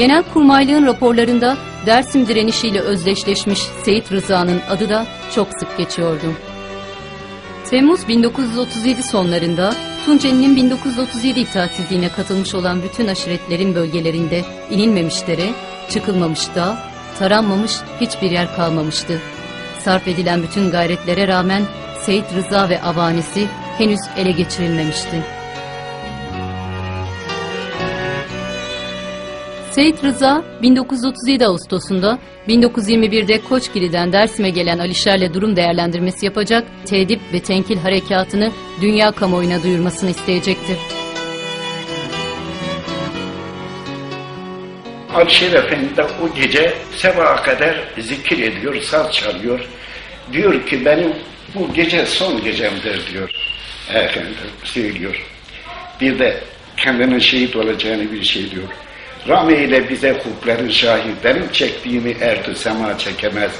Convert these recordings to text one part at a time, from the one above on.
Genelkurmaylığın raporlarında Dersim direnişiyle özdeşleşmiş Seyit Rıza'nın adı da çok sık geçiyordu. Temmuz 1937 sonlarında Tunceli'nin 1937 itaatsizliğine katılmış olan bütün aşiretlerin bölgelerinde inilmemiş dere, çıkılmamış dağ, taranmamış hiçbir yer kalmamıştı. Sarf edilen bütün gayretlere rağmen Seyit Rıza ve avanisi henüz ele geçirilmemişti. Seyit Rıza 1937 Ağustos'unda 1921'de Koçgili'den Dersim'e gelen Alişer'le durum değerlendirmesi yapacak, tedip ve tenkil harekatını dünya kamuoyuna duyurmasını isteyecektir. Alişer Efendi de o gece sabaha kadar zikir ediyor, saz çalıyor. Diyor ki benim bu gece son gecemdir diyor. Efendim söylüyor. Bir de kendinin şehit olacağını bir şey diyor. Rame ile bize hukukların şahit, benim çektiğimi ertü sema çekemez.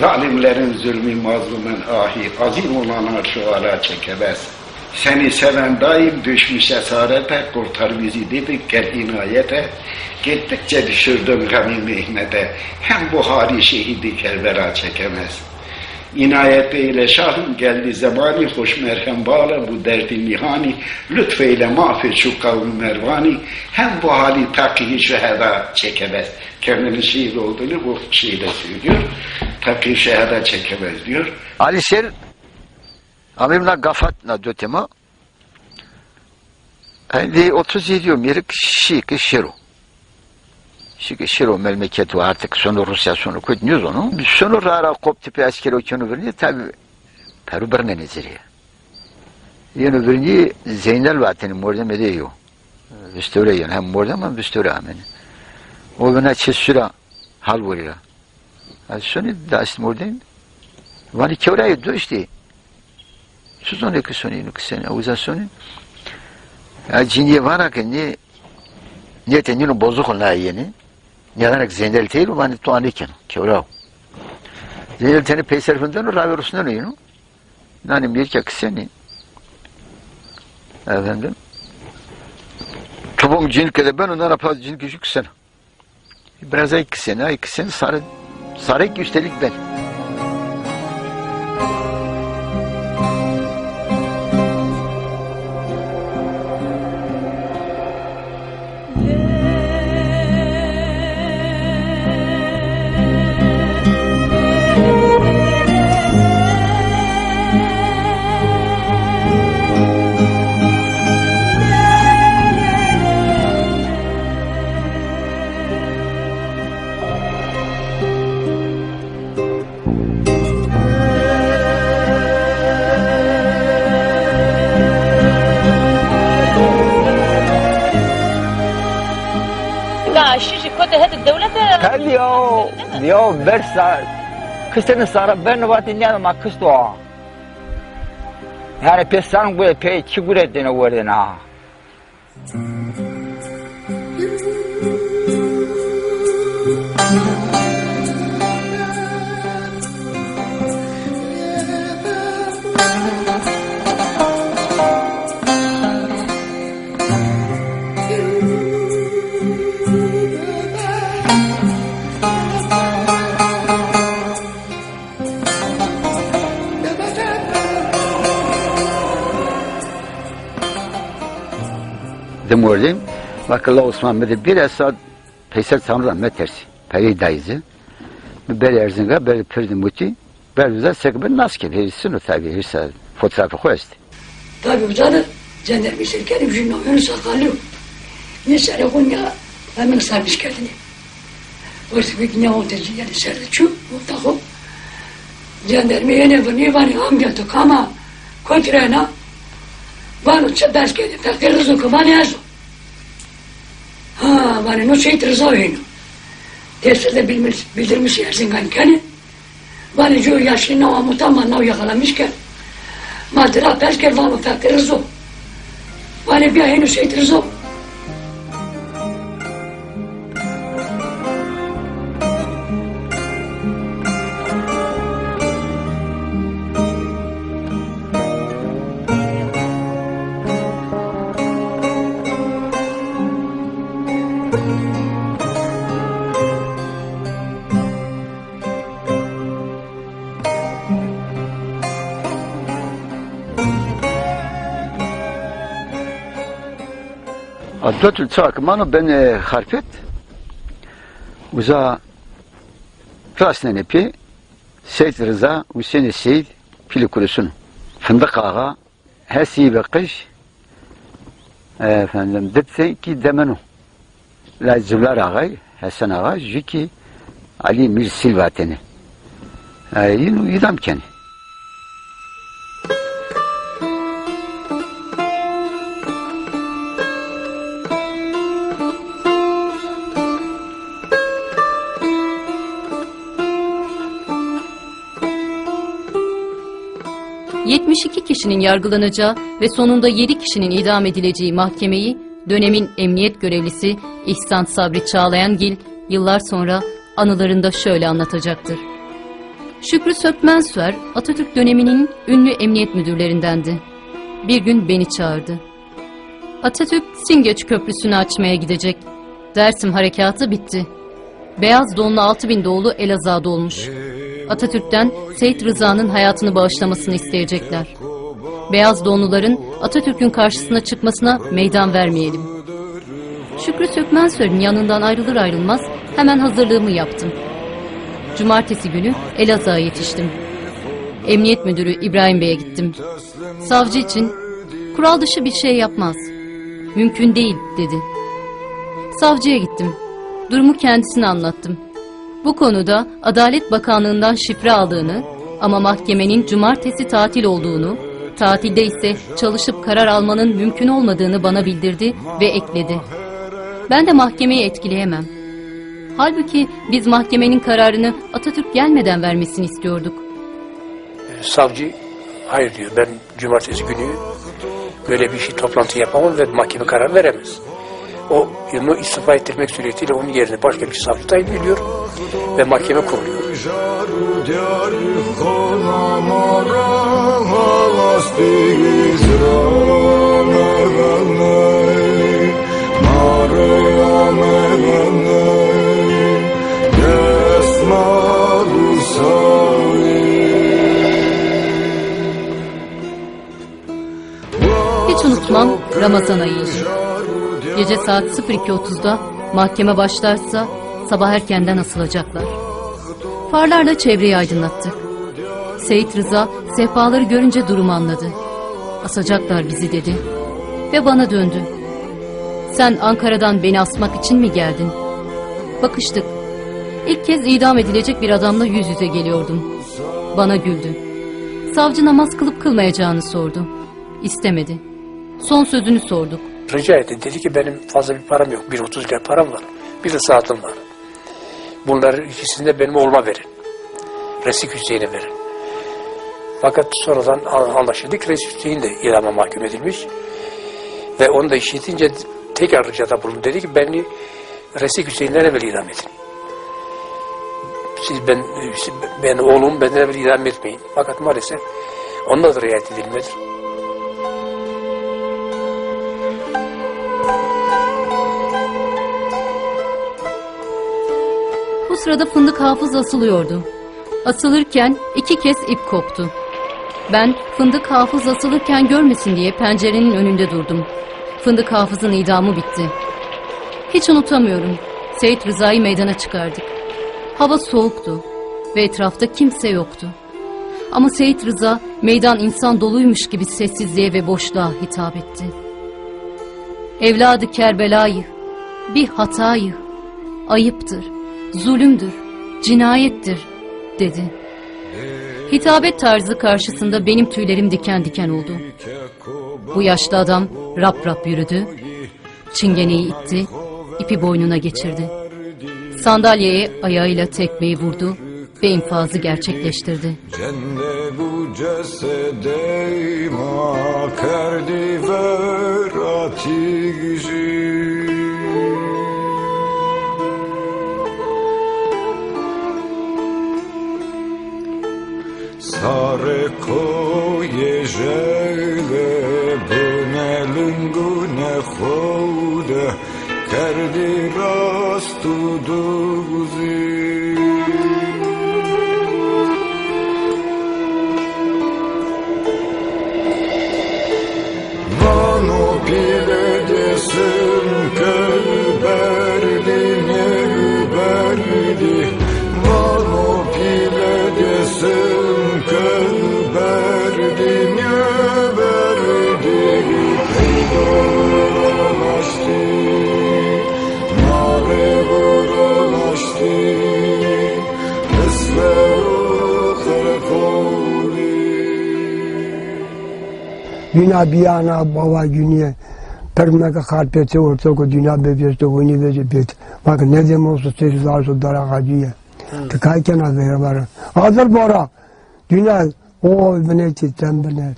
Zalimlerin zulmü mazlumun ahi, azim olan arşı ala çekemez. Seni seven daim düşmüş esarete, kurtar bizi dedik gel inayete. Gittikçe düşürdüm gami mihnete, hem bu hali şehidi Kerbela çekemez. İnayet eyle şahım geldi zamani, hoş merhem bağla bu derdi nihani, lütfeyle mağfir şu kavmi mervani, hem bu hali takihi şehada çekemez. Kendinin şehit olduğunu bu şeyde söylüyor, takihi şehada çekemez diyor. Alişer Amimna gafatna dötema Eli 37 mirik şiki şiru. Şiru memleketi artık sonu Rusya sonu kutnuyoruz onu. Sonu rara kop tipi askeri okyanı verni tabi Peru berne neziriye. Yeni verni Zeynel vatini morda medeyo. Üstüre yani hem morda ama üstüre ameni. O bana çesüra hal vurira. Sonu da ist mordayım. Vani kevrayı doşti. Suzone che sono in che se ne usa sono a jinye vana che ne ne te nino bozu con la yeni ne dana zendel teilu vani to aniken kevrao zendel teni peyser fundan ravi rusuna ne yino nani bir ke kıseni efendim? Tubum cin kede ben ondan apaz cin küçük kısen biraz ay kısen ay kısen sarı sarı üstelik ben لا شيشي كود هاد الدولة Tadio, dio versa, kıstını sarı ben vatin yana ma kısto. Yani pesan bu pe çigure dene wordena. Demordin, vakılla Osman Bedi bir esad peysel samran metersi. Peri dayızı. Beri erzinga, beri pirdi muti. Beri bize sekbir naske. Herisin o tabi, hirsa fotoğrafı koyesti. Tabii uzadı. Cennet bir şirketim şimdi oyunu sakalıyor. Ne sere konya hemen sarmış kendini. Orası bir ne oldu yani serde çu, yine bu ne var ya amcatı kama kontrena. Bana çabas geldi takdir rızıkı bana yazı. No şey oyunu. Tesirde bilmiş, bildirmiş yersin kendi. Bana diyor yaşlı nava mutamman nav yakalamışken. Madra perché vanno fatte reso. Vale via e non sei الدوت لتاعك ما بين خرفت وزا فراسنا نبي سيد رزا وسين السيد في لكل سنة فندق آغا هاسي بقش آه فندم دتسي كي دمنو لا زولار آغاي هسان آغا جيكي علي ميل سيلفاتني آه ينو يدام كاني 72 kişinin yargılanacağı ve sonunda 7 kişinin idam edileceği mahkemeyi dönemin emniyet görevlisi İhsan Sabri Çağlayangil yıllar sonra anılarında şöyle anlatacaktır. Şükrü Sökmensver Atatürk döneminin ünlü emniyet müdürlerindendi. Bir gün beni çağırdı. Atatürk Singeç Köprüsü'nü açmaya gidecek. Dersim harekatı bitti. Beyaz donlu 6000 doğulu Elazığ'da olmuş. Atatürk'ten Seyit Rıza'nın hayatını bağışlamasını isteyecekler. Beyaz donluların Atatürk'ün karşısına çıkmasına meydan vermeyelim. Şükrü Sökmensör'ün yanından ayrılır ayrılmaz hemen hazırlığımı yaptım. Cumartesi günü Elazığ'a yetiştim. Emniyet Müdürü İbrahim Bey'e gittim. Savcı için kural dışı bir şey yapmaz. Mümkün değil dedi. Savcıya gittim. Durumu kendisine anlattım. Bu konuda Adalet Bakanlığı'ndan şifre aldığını ama mahkemenin cumartesi tatil olduğunu, tatilde ise çalışıp karar almanın mümkün olmadığını bana bildirdi ve ekledi. Ben de mahkemeyi etkileyemem. Halbuki biz mahkemenin kararını Atatürk gelmeden vermesini istiyorduk. savcı hayır diyor ben cumartesi günü böyle bir şey toplantı yapamam ve mahkeme karar veremez. O onu istifa ettirmek suretiyle onun yerine başka bir savcı tayin ediyor ve mahkeme kuruluyor. Hiç unutmam Ramazan ayıydı. Gece saat 02.30'da mahkeme başlarsa sabah erkenden asılacaklar. Farlarla çevreyi aydınlattık. Seyit Rıza sehpaları görünce durumu anladı. Asacaklar bizi dedi. Ve bana döndü. Sen Ankara'dan beni asmak için mi geldin? Bakıştık. İlk kez idam edilecek bir adamla yüz yüze geliyordum. Bana güldü. Savcı namaz kılıp kılmayacağını sordu. İstemedi. Son sözünü sorduk. Rica etti. Dedi ki benim fazla bir param yok. 1.30 lira param var. Bir de saatim var. Bunları ikisini de benim oğluma verin. Resik Hüseyin'e verin. Fakat sonradan an- anlaşıldı ki Resik Hüseyin de idama mahkum edilmiş. Ve onu da işitince tekrar ricada bulundu. Dedi ki beni Resik Hüseyin'den evvel idam edin. Siz ben, ben oğlum benden evvel idam etmeyin. Fakat maalesef onda da riayet edilmedi. Sırada fındık hafız asılıyordu. Asılırken iki kez ip koptu. Ben fındık hafız asılırken görmesin diye pencerenin önünde durdum. Fındık hafızın idamı bitti. Hiç unutamıyorum. Seyit Rıza'yı meydana çıkardık. Hava soğuktu ve etrafta kimse yoktu. Ama Seyit Rıza meydan insan doluymuş gibi sessizliğe ve boşluğa hitap etti. Evladı Kerbela'yı, bir hatayı, ayıptır, zulümdür, cinayettir dedi. Hitabet tarzı karşısında benim tüylerim diken diken oldu. Bu yaşlı adam rap rap yürüdü, çingeneyi itti, ipi boynuna geçirdi. Sandalyeye ayağıyla tekmeyi vurdu ve infazı gerçekleştirdi. Cennebu cesedeyma kerdi ver atigji Sare ko ježele bnelungune khode kerdi rastu Dünya bir yana baba günye. Permeka karpeti orta ko dünya bebeste oyunu vece bet. Bak ne dem olsa sesi zarso dara gaciye. Tıkayken az ver var. Hazır bora. Dünya o bene çitten bene.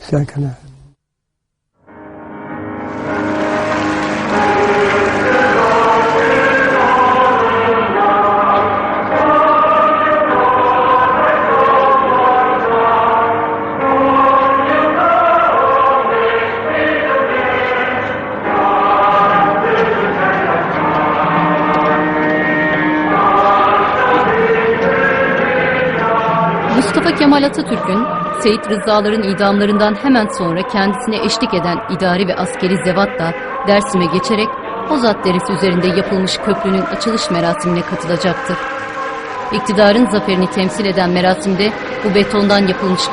Sekene. Kemal Atatürk'ün Seyit Rızaların idamlarından hemen sonra kendisine eşlik eden idari ve askeri zevat da Dersim'e geçerek Hozat Deresi üzerinde yapılmış köprünün açılış merasimine katılacaktır. İktidarın zaferini temsil eden merasimde bu betondan yapılmış